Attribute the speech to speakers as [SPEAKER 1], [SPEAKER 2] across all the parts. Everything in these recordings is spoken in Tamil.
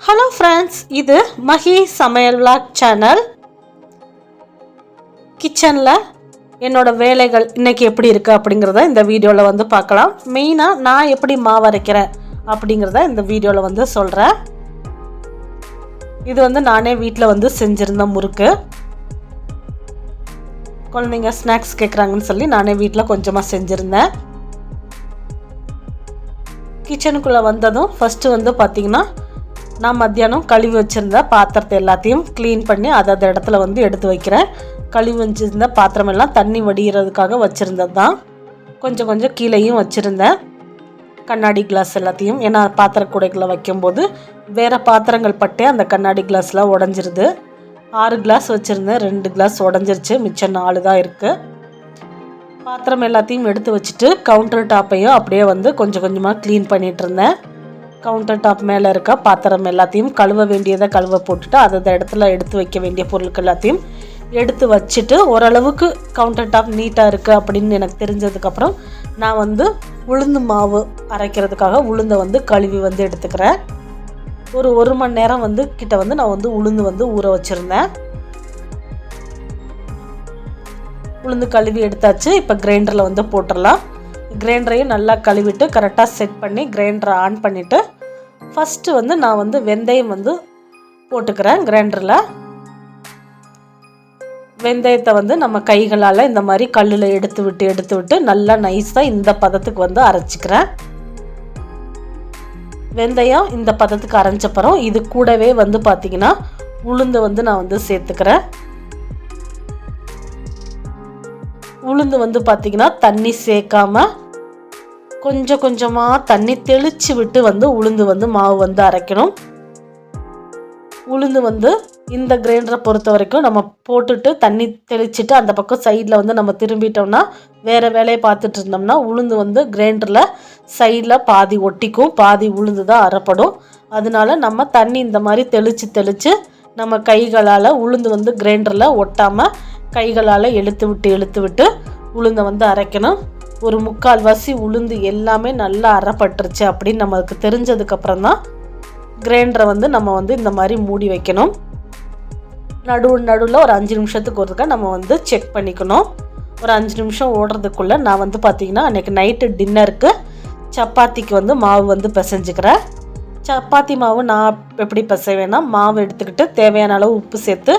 [SPEAKER 1] ஹலோ ஃப்ரெண்ட்ஸ் இது மஹி சமையல் விளாக் சேனல் கிச்சனில் என்னோடய வேலைகள் இன்றைக்கி எப்படி இருக்குது அப்படிங்கிறத இந்த வீடியோவில் வந்து பார்க்கலாம். மெயினாக நான் எப்படி மாவு அரைக்கிறேன் அப்படிங்கிறத இந்த வீடியோவில் வந்து சொல்கிறேன் இது வந்து நானே வீட்டில் வந்து செஞ்சுருந்த முறுக்கு. குழந்தைங்க ஸ்நாக்ஸ் கேட்குறாங்கன்னு சொல்லி நானே வீட்டில் கொஞ்சமாக செஞ்சுருந்தேன். கிச்சனுக்குள்ளே வந்ததும் ஃபஸ்ட்டு வந்து பார்த்திங்கன்னா நான் மத்தியானம் கழுவி வச்சுருந்த பாத்திரத்தை எல்லாத்தையும் க்ளீன் பண்ணி அதை அந்த இடத்துல வந்து எடுத்து வைக்கிறேன். கழுவி வச்சுருந்த பாத்திரம் எல்லாம் தண்ணி வடிகிறதுக்காக வச்சுருந்தது தான் கொஞ்சம் கொஞ்சம் கீழேயும் வச்சுருந்தேன். கண்ணாடி கிளாஸ் எல்லாத்தையும் ஏன்னா பாத்திர கூடைகளை வைக்கும்போது வேறு பாத்திரங்கள் பட்டே அந்த கண்ணாடி கிளாஸ்லாம் உடஞ்சிருது. ஆறு கிளாஸ் வச்சுருந்தேன் ரெண்டு கிளாஸ் உடஞ்சிருச்சு மிச்சம் நாலு தான் இருக்குது பாத்திரம் எல்லாத்தையும் எடுத்து வச்சுட்டு கவுண்டர் டாப்பையும் அப்படியே வந்து கொஞ்சம் கொஞ்சமாக க்ளீன் பண்ணிகிட்டு இருந்தேன். கவுண்டர் டாப் மேலே இருக்க பாத்திரம் எல்லாத்தையும் கழுவ வேண்டியதை கழுவ போட்டுட்டு அதை இடத்துல எடுத்து வைக்க வேண்டிய பொருட்கள் எல்லாத்தையும் எடுத்து வச்சுட்டு ஓரளவுக்கு கவுண்டர் டாப் நீட்டாக இருக்குது அப்படின்னு எனக்கு தெரிஞ்சதுக்கப்புறம் நான் வந்து உளுந்து மாவு அரைக்கிறதுக்காக உளுந்தை வந்து கழுவி வந்து எடுத்துக்கிறேன். ஒரு ஒரு மணி நேரம் வந்து கிட்ட வந்து நான் வந்து உளுந்து வந்து ஊற வச்சுருந்தேன். உளுந்து கழுவி எடுத்தாச்சு. இப்போ கிரைண்டரில் வந்து போட்டுடலாம் கிரைண்டரையும் நல்லா கழுவிட்டு கரெக்டாக செட் பண்ணி கிரைண்டரை ஆன் பண்ணிவிட்டு ஃபஸ்ட்டு வந்து நான் வந்து வெந்தயம் வந்து போட்டுக்கிறேன் கிரைண்டரில் வெந்தயத்தை வந்து நம்ம கைகளால் இந்த மாதிரி கல்லில் எடுத்து விட்டு எடுத்து விட்டு நல்லா நைஸாக இந்த பதத்துக்கு வந்து அரைச்சிக்கிறேன். வெந்தயம் இந்த பதத்துக்கு அரைஞ்சப்பறம் இது கூடவே வந்து பார்த்திங்கன்னா உளுந்து வந்து நான் வந்து சேர்த்துக்கிறேன். உளுந்து வந்து பார்த்திங்கன்னா தண்ணி சேர்க்காமல் கொஞ்சம் கொஞ்சமாக தண்ணி தெளித்து விட்டு வந்து உளுந்து வந்து மாவு வந்து அரைக்கணும். உளுந்து வந்து இந்த கிரைண்டரை பொறுத்த வரைக்கும் நம்ம போட்டுட்டு தண்ணி தெளிச்சுட்டு அந்த பக்கம் சைடில் வந்து நம்ம திரும்பிட்டோம்னா வேறு வேலையை பார்த்துட்டு இருந்தோம்னா உளுந்து வந்து கிரைண்டரில் சைடில் பாதி ஒட்டிக்கும் பாதி உளுந்து தான் அரைப்படும். அதனால நம்ம தண்ணி இந்த மாதிரி தெளித்து தெளித்து நம்ம கைகளால் உளுந்து வந்து கிரைண்டரில் ஒட்டாமல் கைகளால் இழுத்து விட்டு இழுத்து விட்டு உளுந்தை வந்து அரைக்கணும். ஒரு முக்கால்வாசி உளுந்து எல்லாமே நல்லா அறப்பட்டுருச்சு அப்படின்னு நமக்கு தெரிஞ்சதுக்கப்புறம் தான் கிரைண்டரை வந்து நம்ம வந்து இந்த மாதிரி மூடி வைக்கணும். நடு நடுவில் ஒரு அஞ்சு நிமிஷத்துக்கு ஒருக்கா நம்ம வந்து செக் பண்ணிக்கணும். ஒரு அஞ்சு நிமிஷம் ஓடுறதுக்குள்ளே நான் வந்து பார்த்திங்கன்னா அன்றைக்கி நைட்டு டின்னருக்கு சப்பாத்திக்கு வந்து மாவு வந்து பிசைஞ்சுக்கிறேன். சப்பாத்தி மாவு நான் எப்படி பிசைவேன்னா மாவு எடுத்துக்கிட்டு தேவையான அளவு உப்பு சேர்த்து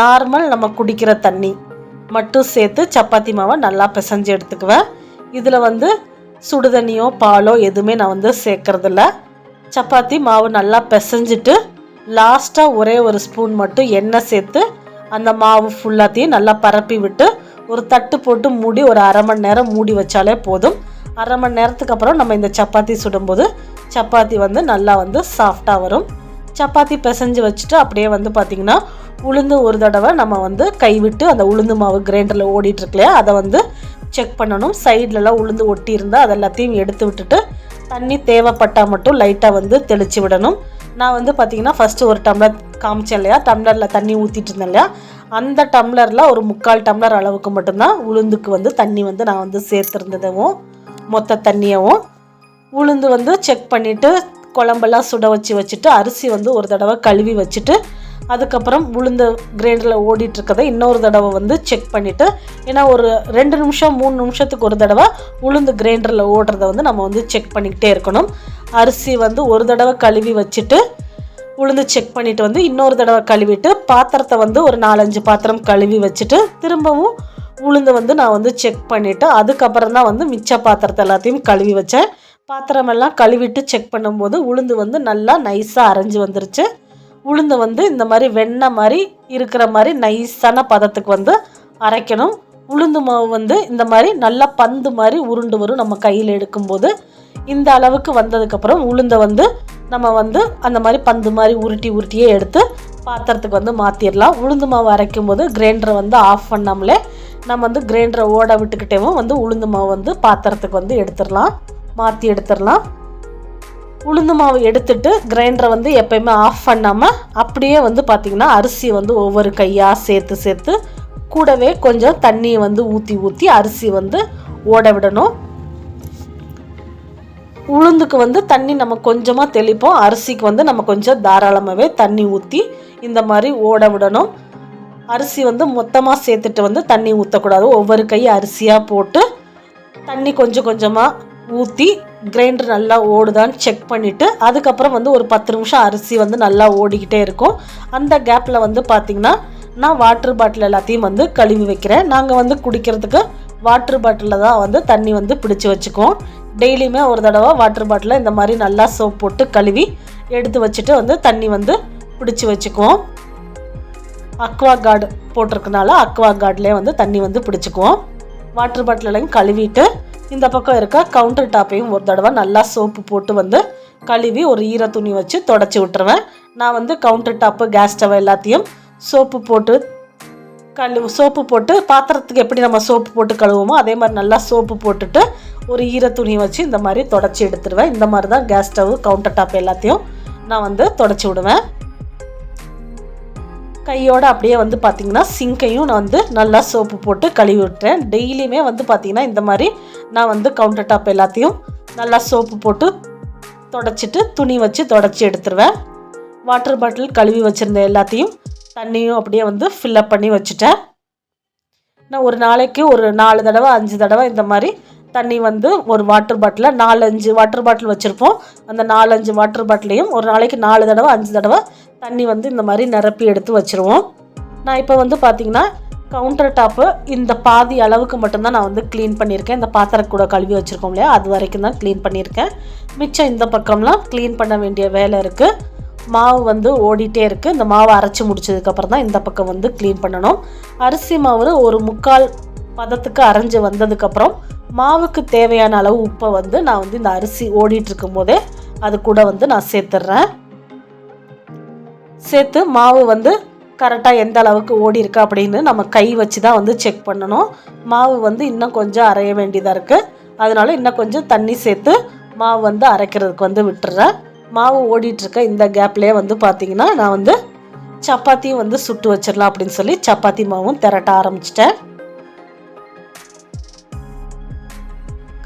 [SPEAKER 1] நார்மல் நம்ம குடிக்கிற தண்ணி மட்டும் சேர்த்து சப்பாத்தி மாவை நல்லா பிசைஞ்சு எடுத்துக்குவேன். இதில் வந்து சுடுதண்ணியோ பாலோ எதுவுமே நான் வந்து சேர்க்கறதில்ல. சப்பாத்தி மாவு நல்லா பிசைஞ்சிட்டு லாஸ்ட்டாக ஒரே ஒரு ஸ்பூன் மட்டும் எண்ணெய் சேர்த்து அந்த மாவு ஃபுல்லாத்தையும் நல்லா பரப்பி விட்டு ஒரு தட்டு போட்டு மூடி ஒரு அரை மணி நேரம் மூடி வச்சாலே போதும். அரை மணி நேரத்துக்கு அப்புறம் நம்ம இந்த சப்பாத்தி சுடும்போது சப்பாத்தி வந்து நல்லா வந்து சாஃப்டாக வரும். சப்பாத்தி பிசைஞ்சு வச்சுட்டு அப்படியே வந்து பார்த்திங்கன்னா உளுந்து ஒரு தடவை நம்ம வந்து கைவிட்டு அந்த உளுந்து மாவு கிரைண்டரில் ஓடிட்டுருக்கலையே அதை வந்து செக் பண்ணணும். சைட்லலாம் உளுந்து ஒட்டி இருந்தால் அது எல்லாத்தையும் எடுத்து விட்டுட்டு தண்ணி தேவைப்பட்டால் மட்டும் லைட்டாக வந்து தெளித்து விடணும். நான் வந்து பார்த்திங்கன்னா ஃபஸ்ட்டு ஒரு டம்ளர் காமிச்சேன் இல்லையா? டம்ளரில் தண்ணி ஊற்றிட்டு இருந்தேன் இல்லையா? அந்த டம்ளரில் ஒரு முக்கால் டம்ளர் அளவுக்கு மட்டும்தான் உளுந்துக்கு வந்து தண்ணி வந்து நான் வந்து சேர்த்துருந்ததும் மொத்த தண்ணியவும். உளுந்து வந்து செக் பண்ணிவிட்டு குழம்பெல்லாம் சுட வச்சு வச்சுட்டு அரிசி வந்து ஒரு தடவை கழுவி வச்சுட்டு அதுக்கப்புறம் உளுந்து கிரைண்டரில் ஓடிட்டுருக்கதை இன்னொரு தடவை வந்து செக் பண்ணிவிட்டு ஏன்னா ஒரு ரெண்டு நிமிஷம் மூணு நிமிஷத்துக்கு ஒரு தடவை உளுந்து கிரைண்டரில் ஓடுறத வந்து நம்ம வந்து செக் பண்ணிக்கிட்டே இருக்கணும். அரிசி வந்து ஒரு தடவை கழுவி வச்சுட்டு உளுந்து செக் பண்ணிவிட்டு வந்து இன்னொரு தடவை கழுவிட்டு பாத்திரத்தை வந்து ஒரு நாலஞ்சு பாத்திரம் கழுவி வச்சுட்டு திரும்பவும் உளுந்து வந்து நான் வந்து செக் பண்ணிவிட்டு அதுக்கப்புறம் தான் வந்து மிச்ச பாத்திரத்தை எல்லாத்தையும் கழுவி வச்சேன். பாத்திரமெல்லாம் கழுவிட்டு செக் பண்ணும்போது உளுந்து வந்து நல்லா நைஸாக அரைஞ்சி வந்துருச்சு. உளுந்து வந்து இந்த மாதிரி வெண்ணெய் மாதிரி இருக்கிற மாதிரி நைஸான பதத்துக்கு வந்து அரைக்கணும். உளுந்து மாவு வந்து இந்த மாதிரி நல்லா பந்து மாதிரி உருண்டு வரும் நம்ம கையில் எடுக்கும்போது. இந்த அளவுக்கு வந்ததுக்கப்புறம் உளுந்தை வந்து நம்ம வந்து அந்த மாதிரி பந்து மாதிரி உருட்டி உருட்டியே எடுத்து பாத்திரத்துக்கு வந்து மாற்றிடலாம் உளுந்து மாவு அரைக்கும் போது கிரைண்டரை வந்து ஆஃப் பண்ணாமலே நம்ம வந்து கிரைண்டரை ஓட விட்டுக்கிட்டேவும் வந்து உளுந்து மாவு வந்து பாத்திரத்துக்கு வந்து எடுத்துடலாம் மாற்றி எடுத்துடலாம் உளுந்து மாவு எடுத்துட்டு கிரைண்டரை வந்து எப்பயுமே ஆஃப் பண்ணாமல் அப்படியே வந்து பார்த்திங்கன்னா அரிசி வந்து ஒவ்வொரு கையாக சேர்த்து சேர்த்து கூடவே கொஞ்சம் தண்ணியை வந்து ஊற்றி ஊற்றி அரிசி வந்து ஓட விடணும். உளுந்துக்கு வந்து தண்ணி நம்ம கொஞ்சமாக தெளிப்போம். அரிசிக்கு வந்து நம்ம கொஞ்சம் தாராளமாகவே தண்ணி ஊற்றி இந்த மாதிரி ஓட விடணும். அரிசி வந்து மொத்தமாக சேர்த்துட்டு வந்து தண்ணி ஊற்றக்கூடாது ஒவ்வொரு கை அரிசியாக போட்டு தண்ணி கொஞ்சம் கொஞ்சமாக ஊற்றி கிரைண்டர் நல்லா ஓடுதான்னு செக் பண்ணிவிட்டு அதுக்கப்புறம் வந்து ஒரு பத்து நிமிஷம் அரிசி வந்து நல்லா ஓடிக்கிட்டே இருக்கும். அந்த கேப்பில் வந்து பார்த்திங்கன்னா நான் வாட்டர் பாட்டில் எல்லாத்தையும் வந்து கழுவி வைக்கிறேன். நாங்கள் வந்து குடிக்கிறதுக்கு வாட்ரு பாட்டிலில் தான் வந்து தண்ணி வந்து பிடிச்சி வச்சுக்குவோம். டெய்லியுமே ஒரு தடவை வாட்ரு பாட்டிலில் இந்த மாதிரி நல்லா சோப் போட்டு கழுவி எடுத்து வச்சுட்டு வந்து தண்ணி வந்து பிடிச்சி வச்சுக்குவோம். அக்வா கார்டு போட்டிருக்கனால அக்வா கார்ட்லேயே வந்து தண்ணி வந்து பிடிச்சிக்குவோம். வாட்டர் பாட்டிலையும் கழுவிட்டு இந்த பக்கம் இருக்க கவுண்டர் டாப்பையும் ஒரு தடவை நல்லா சோப்பு போட்டு வந்து கழுவி ஒரு ஈர துணி வச்சு தொடச்சி விட்டுருவேன். நான் வந்து கவுண்டர் டாப்பு கேஸ் ஸ்டவ் எல்லாத்தையும் சோப்பு போட்டு கழு சோப்பு போட்டு பாத்திரத்துக்கு எப்படி நம்ம சோப்பு போட்டு கழுவுமோ அதே மாதிரி நல்லா சோப்பு போட்டுட்டு ஒரு ஈர துணி வச்சு இந்த மாதிரி தொடச்சி எடுத்துருவேன். இந்த மாதிரி தான் கேஸ் ஸ்டவ் கவுண்டர் டாப் எல்லாத்தையும் நான் வந்து தொடச்சி விடுவேன். கையோடு அப்படியே வந்து பார்த்திங்கன்னா சிங்கையும் நான் வந்து நல்லா சோப்பு போட்டு கழுவி விட்டுறேன் டெய்லியுமே வந்து பார்த்திங்கன்னா இந்த மாதிரி நான் வந்து கவுண்டர் டாப் எல்லாத்தையும் நல்லா சோப்பு போட்டு தொடச்சிட்டு துணி வச்சு தொடச்சி எடுத்துருவேன். வாட்டர் பாட்டில் கழுவி வச்சுருந்த எல்லாத்தையும் தண்ணியும் அப்படியே வந்து ஃபில்லப் பண்ணி வச்சுட்டேன். நான் ஒரு நாளைக்கு ஒரு நாலு தடவை அஞ்சு தடவை இந்த மாதிரி தண்ணி வந்து ஒரு வாட்டர் பாட்டிலில் நாலஞ்சு வாட்டர் பாட்டில் வச்சுருப்போம். அந்த நாலஞ்சு வாட்டர் பாட்டிலையும் ஒரு நாளைக்கு நாலு தடவை அஞ்சு தடவை தண்ணி வந்து இந்த மாதிரி நிரப்பி எடுத்து வச்சுருவோம். நான் இப்போ வந்து பார்த்திங்கன்னா கவுண்டர் டாப்பு இந்த பாதி அளவுக்கு மட்டும்தான் நான் வந்து க்ளீன் பண்ணியிருக்கேன். இந்த பாத்திரம் கூட கழுவி வச்சுருக்கோம் இல்லையா? அது வரைக்கும் தான் க்ளீன் பண்ணியிருக்கேன். மிச்சம் இந்த பக்கம்லாம் க்ளீன் பண்ண வேண்டிய வேலை இருக்குது மாவு வந்து ஓடிட்டே இருக்குது இந்த மாவை அரைச்சி முடிச்சதுக்கப்புறம் தான் இந்த பக்கம் வந்து க்ளீன் பண்ணணும். அரிசி மாவு ஒரு முக்கால் பதத்துக்கு அரைஞ்சி வந்ததுக்கப்புறம் மாவுக்கு தேவையான அளவு உப்பை வந்து நான் வந்து இந்த அரிசி ஓடிட்டுருக்கும் போதே அது கூட வந்து நான் சேர்த்துட்றேன் சேர்த்து மாவு வந்து கரெக்டாக எந்த அளவுக்கு ஓடி இருக்கா அப்படின்னு நம்ம கை வச்சு தான் வந்து செக் பண்ணணும். மாவு வந்து இன்னும் கொஞ்சம் அரைய வேண்டியதாக இருக்குது அதனால இன்னும் கொஞ்சம் தண்ணி சேர்த்து மாவு வந்து அரைக்கிறதுக்கு வந்து விட்டுறேன். மாவு ஓடிட்டுருக்க இந்த கேப்லேயே வந்து பார்த்திங்கன்னா நான் வந்து சப்பாத்தியும் வந்து சுட்டு வச்சிடலாம் அப்படின்னு சொல்லி சப்பாத்தி மாவும் திரட்ட ஆரம்பிச்சிட்டேன்.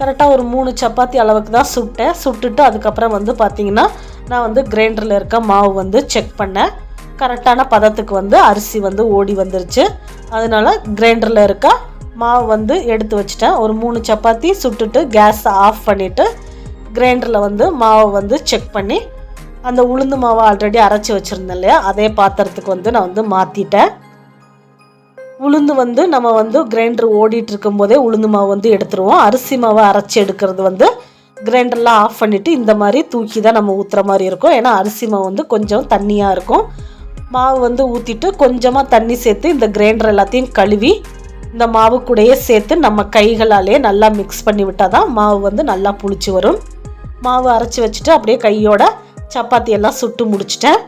[SPEAKER 1] கரெக்டாக ஒரு மூணு சப்பாத்தி அளவுக்கு தான் சுட்டேன். சுட்டுட்டு அதுக்கப்புறம் வந்து பார்த்திங்கன்னா நான் வந்து கிரைண்டரில் இருக்க மாவு வந்து செக் பண்ணேன். கரெக்டான பதத்துக்கு வந்து அரிசி வந்து ஓடி வந்துருச்சு. அதனால் கிரைண்டரில் இருக்க மாவு வந்து எடுத்து வச்சிட்டேன். ஒரு மூணு சப்பாத்தி சுட்டுட்டு கேஸை ஆஃப் பண்ணிவிட்டு கிரைண்டரில் வந்து மாவை வந்து செக் பண்ணி அந்த உளுந்து மாவை ஆல்ரெடி அரைச்சி வச்சுருந்தேன் இல்லையா? அதே பாத்திரத்துக்கு வந்து நான் வந்து மாற்றிட்டேன் உளுந்து வந்து நம்ம வந்து கிரைண்டர் ஓடிட்டு இருக்கும்போதே உளுந்து மாவு வந்து எடுத்துருவோம். அரிசி மாவை அரைச்சி எடுக்கிறது வந்து கிரைண்டர்லாம் ஆஃப் பண்ணிவிட்டு இந்த மாதிரி தூக்கி தான் நம்ம ஊற்றுற மாதிரி இருக்கும். ஏன்னா அரிசி மாவு வந்து கொஞ்சம் தண்ணியாக இருக்கும். மாவு வந்து ஊற்றிட்டு கொஞ்சமாக தண்ணி சேர்த்து இந்த கிரைண்டர் எல்லாத்தையும் கழுவி இந்த மாவு கூடையே சேர்த்து நம்ம கைகளாலே நல்லா மிக்ஸ் பண்ணி விட்டால் தான் மாவு வந்து நல்லா புளிச்சு வரும். மாவு அரைச்சி வச்சுட்டு அப்படியே கையோட சப்பாத்தி எல்லாம் சுட்டு முடிச்சிட்டேன்.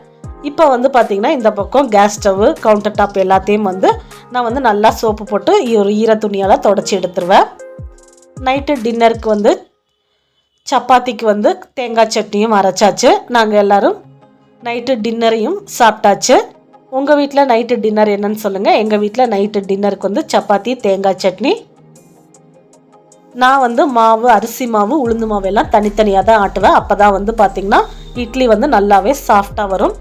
[SPEAKER 1] இப்போ வந்து பார்த்திங்கன்னா இந்த பக்கம் கேஸ் ஸ்டவ்வு கவுண்டர் டாப் எல்லாத்தையும் வந்து நான் வந்து நல்லா சோப்பு போட்டு ஒரு ஈர துணியால் தொடச்சி எடுத்துருவேன். நைட்டு டின்னருக்கு வந்து சப்பாத்திக்கு வந்து தேங்காய் சட்னியும் அரைச்சாச்சு. நாங்கள் எல்லோரும் நைட்டு டின்னரையும் சாப்பிட்டாச்சு. உங்கள் வீட்டில் நைட்டு டின்னர் என்னன்னு சொல்லுங்கள் எங்கள் வீட்டில் நைட்டு டின்னருக்கு வந்து சப்பாத்தி தேங்காய் சட்னி. நான் வந்து மாவு அரிசி மாவு உளுந்து மாவு எல்லாம் தனித்தனியாக தான் ஆட்டுவேன். அப்போ தான் வந்து பார்த்திங்கன்னா இட்லி வந்து நல்லாவே சாஃப்டாக வரும்.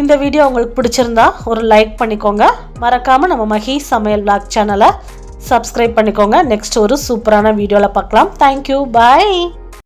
[SPEAKER 1] இந்த வீடியோ உங்களுக்கு பிடிச்சிருந்தா ஒரு லைக் பண்ணிக்கோங்க. மறக்காமல் நம்ம மஹி சமையல் பிளாக் சேனலை சப்ஸ்கிரைப் பண்ணிக்கோங்க. நெக்ஸ்ட் ஒரு சூப்பரான வீடியோவில் பார்க்கலாம். Thank you bye